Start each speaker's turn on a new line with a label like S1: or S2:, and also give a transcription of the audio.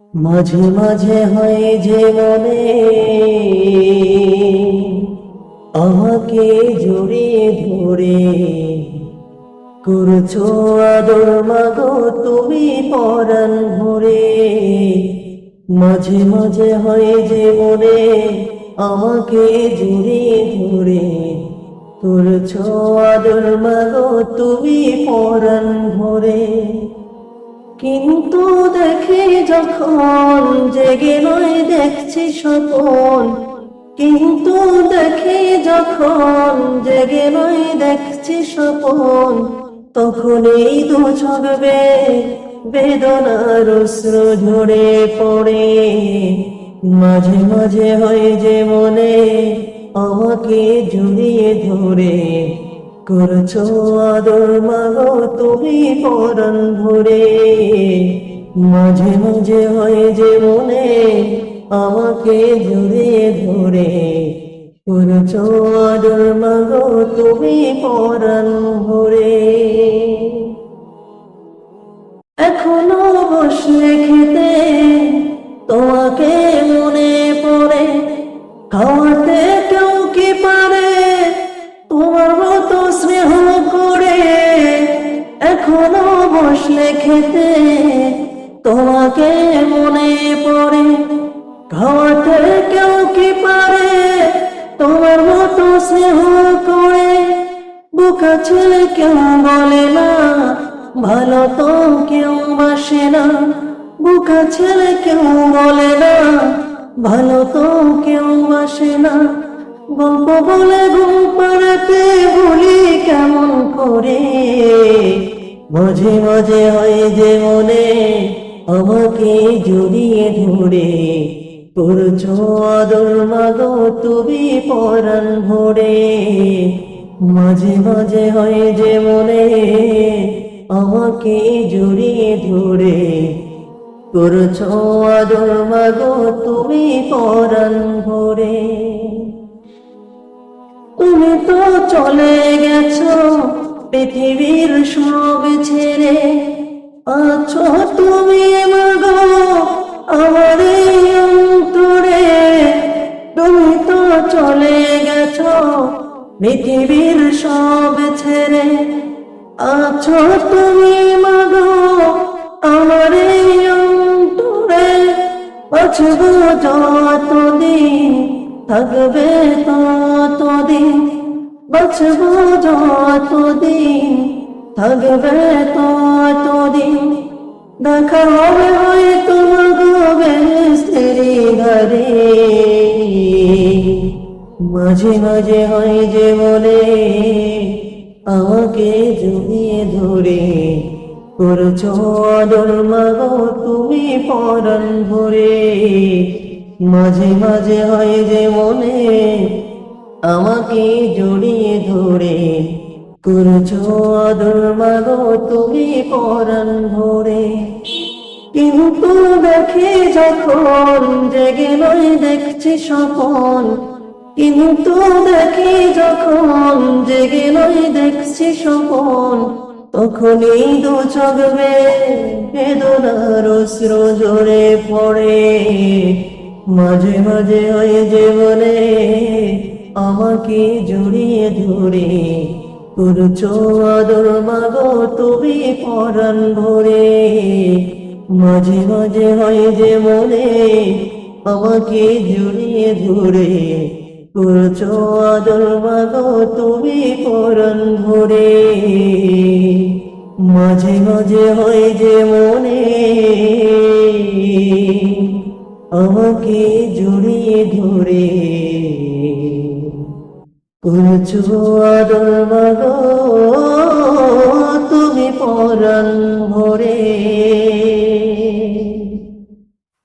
S1: মাঝে মাঝে হয় যে মনে আমাকে জড়িয়ে ধরে। করছ আদর মাগো তুমি পরাণ ভরে। মাঝে মাঝে হয় যে মনে আমাকে জড়িয়ে ধরে। করছ আদর মাগো তুমি পরাণ ভরে। কিন্তু দেখি যখন জেগে নয় দেখছি স্বপন কিন্তু দেখি যখন জেগে নয় দেখছি স্বপন তখন এই দু ছগবে বেদনার অশ্র ঝরে পড়ে। মাঝে মাঝে হয় যে মনে আমাকে জড়িয়ে ধরে। করছ আদর মাগো তুমি পরন ভরে। মাঝে মাঝে হয় যে মনে আমাকে জুড়ে ধরে। করছ আদর মাগো তুমি পরন ভরে। বসলে খেতে তোমাকে মনে পড়ে। খাওয়াতে কেউ কি পারে তোমার মতো স্নেহ করে? বুকা ছেলে কেউ বলে না, ভালো তো কেউ বাসে না। বুকা ছেলে কেউ বলে না, ভালো তো কেউ বাসে না। গল্প বলে ঘুম পাড়াতে বলি কেমন করে? মাঝে মাঝে হয় যে মনে, আমাকে জড়িয়ে ধরে। করছ আদর মাগো, তুমি পরাণ ভরে। মাঝে মাঝে হয় যে মনে, আমাকে জড়িয়ে ধরে। করছ আদর মাগো, তুমি পরাণ ভরে। তুমি তো চলে গেছো পৃথিবীর ছেড়ে আছো তুমি মাগো আমার অন্তরে। তুমি তো চলে গেছো পৃথিবীর সব ছেড়ে। আছো তুমি মাগো আমার অন্তরে। বাঁচব যতদিন, থাকবে ততদিন। বাঁচব যতদিন থাকবে ততদিন দেখা হবে হয়তো ঘরে মাঝে মাঝে হয় যে বলে, আমাকে জড়িয়ে ধরে করছ আদর মাগো তুমি পরাণ ভরে। মাঝে মাঝে হয় যে মনে আমাকে জড়িয়ে ধরে করছ আদর তুমি পরাণ ভরে। কিন্তু দেখি যখন জেগে নয় দেখছি স্বপন। কিন্তু দেখি যখন জেগে নয় দেখছি স্বপন। তখনই দু চগবে বেদনার অস্ত্র জোরে পড়ে। মাঝে মাঝে হয়ে বলে, আমাকে জড়িয়ে ধরে। করছ আদর মাগো, তুমি পরাণ ভরে। মাঝে মাঝে হয় যে মনে আমাকে জড়িয়ে ধরে। করছ আদর মাগো, তুমি পরাণ ভরে। মাঝে মাঝে হয় যে মনে আমাকে জড়িয়ে ধরে। করছ আদর